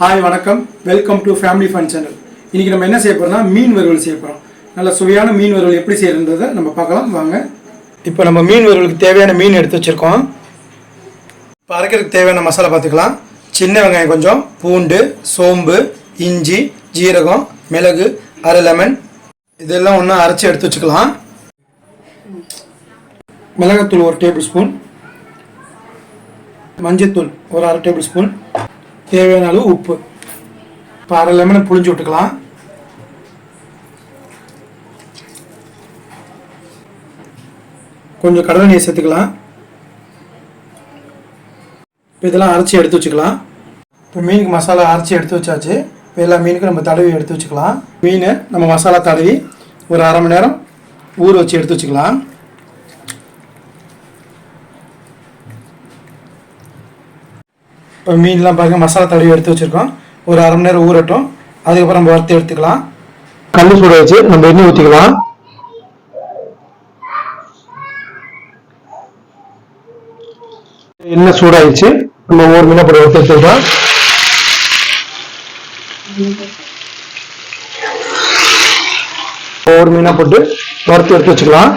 Hi வணக்கம். Welcome to family fun channel இன்றைக்கி நம்ம என்ன செய்ய மீன் வறுவல் செய்ய போகிறோம் நல்ல சுவையான மீன் வறுவல் எப்படி செய்யறதை நம்ம பார்க்கலாம். வாங்க. இப்போ நம்ம மீன் வறுவலுக்கு தேவையான மீன் எடுத்து வச்சுருக்கோம். இப்போ அரைக்கிறதுக்கு தேவையான மசாலா பார்த்துக்கலாம். சின்ன வெங்காயம் கொஞ்சம் பூண்டு சோம்பு இஞ்சி ஜீரகம் மிளகு அரை லெமன். இதெல்லாம் ஒன்றா அரைச்சி எடுத்து வச்சுக்கலாம். மிளகாத்தூள் ஒரு டேபிள் ஸ்பூன். மஞ்சத்தூள் ஒரு அரை டேபிள் ஸ்பூன். தேவையான அளவு உப்பு. இப்போ அரை லெமனை புழிஞ்சு விட்டுக்கலாம். கொஞ்சம் கடலை நீர் சேர்த்துக்கலாம். இப்போ இதெல்லாம் அரைச்சி எடுத்து வச்சுக்கலாம். இப்போ மீனுக்கு மசாலா அரைச்சி எடுத்து வச்சாச்சு. இப்போ எல்லா மீனுக்கும் நம்ம தடவி எடுத்து வச்சுக்கலாம். மீனை நம்ம மசாலா தடவி ஒரு அரை மணி நேரம் ஊற வச்சு எடுத்து வச்சுக்கலாம். மீன்லாம் பாருங்க மசாலா தடவி எடுத்து வச்சுருக்கோம். ஒரு அரை மணி நேரம் ஊறட்டும். அதுக்கப்புறம் நம்ம வறுத்து எடுத்துக்கலாம். கல் சூட வச்சு நம்ம எண்ணெய் ஊற்றிக்கலாம் எண்ணெய் சூடாயிடுச்சு. நம்ம ஒரு மீனை போட்டு வறுத்து எடுத்துக்கலாம். ஒரு மீனை போட்டு வறுத்து எடுத்து வச்சுக்கலாம்.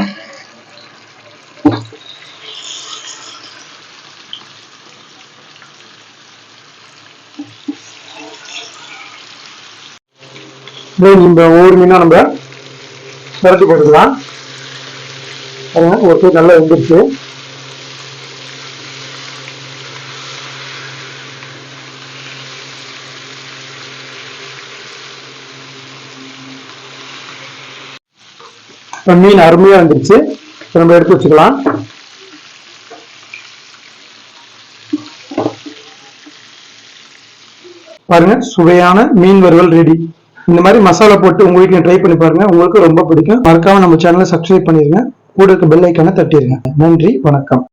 இந்த ஒவ்வொரு மீனா நம்ம விரட்டி போட்டுக்கலாம். ஒரு சைடு நல்லா வெந்துருச்சு. இப்போ மீன் அருமையாக வந்துருச்சு. நம்ம எடுத்து வச்சுக்கலாம். பாருங்க சுவையான மீன் வறுவல் ரெடி இந்த மாதிரி மசாலா போட்டு உங்க வீட்டில் ட்ரை பண்ணி பாருங்க. உங்களுக்கு ரொம்ப பிடிக்கும். மறக்காம நம்ம சேனலை சப்ஸ்கிரைப் பண்ணிருங்க. கூட இருக்க பெல் ஐக்கான தட்டிடுங்க நன்றி வணக்கம்.